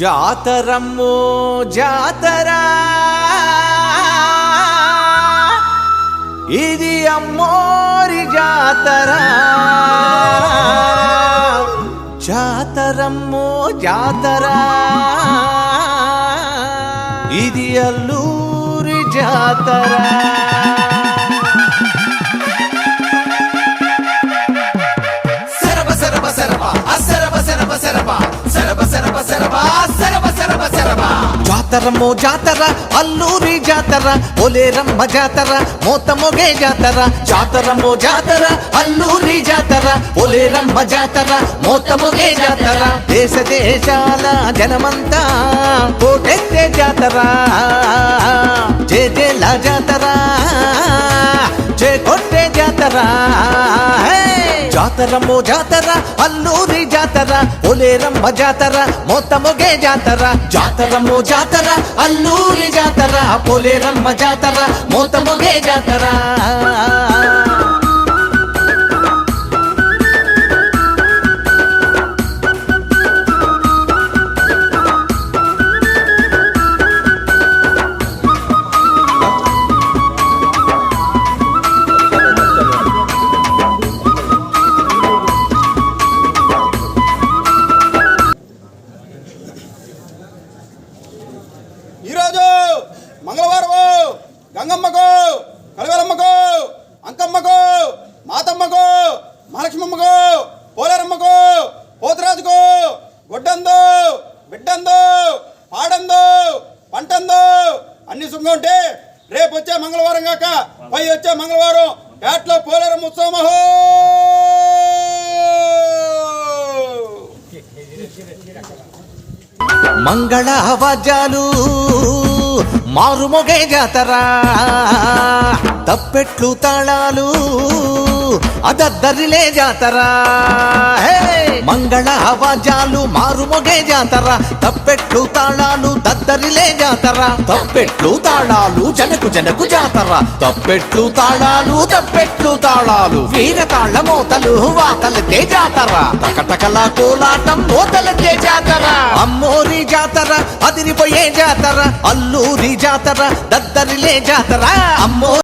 జాతరమ్మో జాతరా. ఇది అమ్మోరి జాతరా. జాతరమ్మో జాతరా. ఇది అల్లూరి జాతరా. సరబ సరబ సరబ అసరబ సరబ సరబ సరబ సరబ సరబా జాతరమ్మో జాతర అల్లూరి జాతర ఒలేరమ్మ జాతర మోతమొగే జాతర. జాతరమ్మో జాతర అల్లూరి జాతర ఒలేరమ్మ జాతర మోతమొగే జాతర. దేశ దేశాల జనమంతా కోటెత్తే జాతర. జే జేల జాతర జే కొట్టే జాతర. జాతరమ్మో జాతర అల్లూరి జాతర ఒలేరమ్మ జాతర మొత్తముగే జాతర. జాతరమ్మో జాతర అల్లూరి జాతర పొలేరమ్మ జాతర మొత్తముగే జాతర. మంగళవారం గంగమ్మకు కలగలమ్మకు అంకమ్మకు మాతమ్మకు మహాలక్ష్మమ్మకు పోలేరమ్మకు పోతురాజుకు గొడ్డందు బిడ్డందు పాడందు పంటందు అన్ని శుభంగా ఉంటే రేపు వచ్చే మంగళవారం కాక పై వచ్చే మంగళవారం పేటలో పోలేరమ్మ ఉత్సవం. మంగళ వాద్యాలు మారుమొగే జాతర తప్పెట్లు తాళాలు అదద్దరిలే జాతర హే! మంగళ వాద్యాలు మారుమొగే జాతర. తప్పెట్లు తాళాలు దద్దరిలే జాతర. తప్పెట్లు తాళాలు జనకు జనకు జాతర. తప్పెట్లు తాళాలు తప్పెట్లు తాళాలు. వీర తాళ మోతలు వాతలకే జాతర. తకటకల కోలాటం మోతలకే జాతర. అమ్మోరి జాతర అదిరిపోయే జాతర. అల్లూరి జాతర దద్దరిలే జాతర. అమ్మో